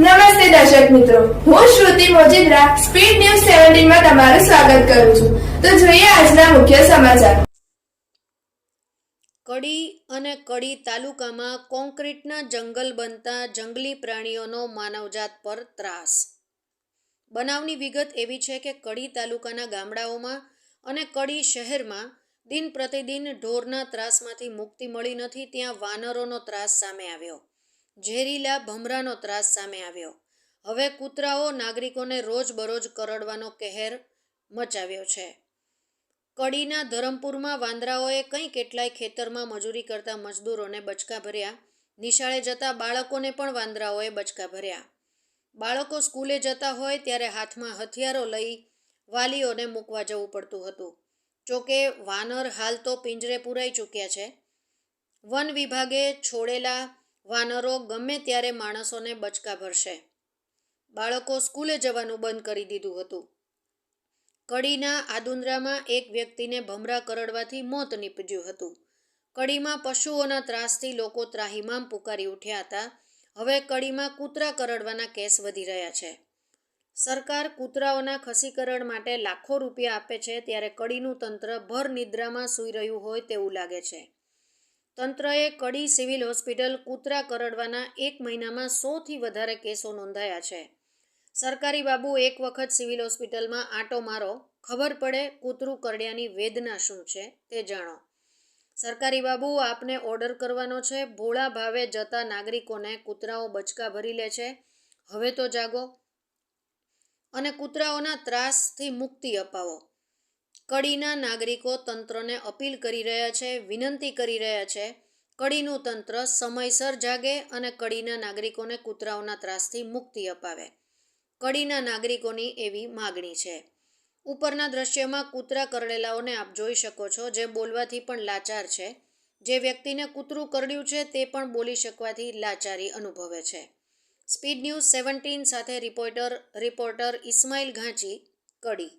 નમસ્તે દર્શક મિત્રો. હું શ્રુતિ મોજીદ્રા, સ્પીડ ન્યૂઝ સેવન્ટીનમાં તમારું સ્વાગત કરું છું. તો જોઈએ આજના મુખ્ય સમાચાર. કડી અને કડી તાલુકામાં કોન્ક્રીટના જંગલ બનતા જંગલી પ્રાણીઓનો માનવજાત પર ત્રાસ. બનાવની વિગત એવી છે કે કડી તાલુકાના ગામડાઓમાં અને કડી શહેરમાં દિન પ્રતિદિન ઢોરના ત્રાસમાંથી મુક્તિ મળી નથી, ત્યાં વાનરોનો ત્રાસ સામે આવ્યો. ઝેરીલા ભમરાનો ત્રાસ સામે આવ્યો. હવે કૂતરાઓ નાગરિકોને રોજબરોજ કરડવાનો કહેર મચાવ્યો છે. કડીના ધરમપુરમાં વાંદરાઓએ કંઈ કેટલાય ખેતરમાં મજૂરી કરતા મજદૂરોને બચકા ભર્યા. નિશાળે જતા બાળકોને પણ વાંદરાઓએ બચકા ભર્યા. બાળકો સ્કૂલે જતા હોય ત્યારે હાથમાં હથિયારો લઈ વાલીઓને મૂકવા જવું પડતું હતું. જોકે વાનર હાલ તો પિંજરે પૂરાઈ ચૂક્યા છે. વન વિભાગે છોડેલા વાનરો ગમે ત્યારે માણસોને બચકા ભરશે. બાળકો સ્કૂલે જવાનું બંધ કરી દીધું હતું. કડીના આદુંદ્રામાં એક વ્યક્તિને ભમરા કરડવાથી મોત નીપજ્યું હતું. કડીમાં પશુઓના ત્રાસથી લોકો ત્રાહિમામ પુકારી ઉઠ્યા હતા. હવે કડીમાં કૂતરા કરડવાના કેસ વધી રહ્યા છે. સરકાર કૂતરાઓના ખસીકરણ માટે લાખો રૂપિયા આપે છે, ત્યારે કડીનું તંત્ર ભર નિદ્રામાં સૂઈ રહ્યું હોય તેવું લાગે છે. તંત્રએ કડી સિવિલ હોસ્પિટલ કૂતરા કરડવાના એક મહિનામાં સોથી વધારે કેસો નોંધાયા છે. સરકારી બાબુ એક વખત સિવિલ હોસ્પિટલમાં આંટો મારો. ખબર પડે કૂતરું કરડ્યાની વેદના શું છે તે જાણો. સરકારી બાબુ આપને ઓર્ડર કરવાનો છે. ભોળા ભાવે જતા નાગરિકોને કૂતરાઓ બચકા ભરી લે છે. હવે તો જાગો. અને કૂતરાઓના ત્રાસથી મુક્તિ અપાવો. કડીના નાગરિકો તંત્રને અપીલ કરી રહ્યા છે, વિનંતી કરી રહ્યા છે. કડીનું તંત્ર સમયસર જાગે અને કડીના નાગરિકોને કૂતરાઓના ત્રાસથી મુક્તિ અપાવે. કડીના નાગરિકોની એવી માગણી છે. ઉપરના દ્રશ્યમાં કૂતરા કરડેલાઓને આપ જોઈ શકો છો, જે બોલવાથી પણ લાચાર છે. જે વ્યક્તિને કૂતરું કરડ્યું છે, તે પણ બોલી શકવાથી લાચારી અનુભવે છે. સ્પીડ ન્યૂઝ સેવન્ટીન સાથે રિપોર્ટર રિપોર્ટર ઇસ્માઇલ ઘાંચી, કડી.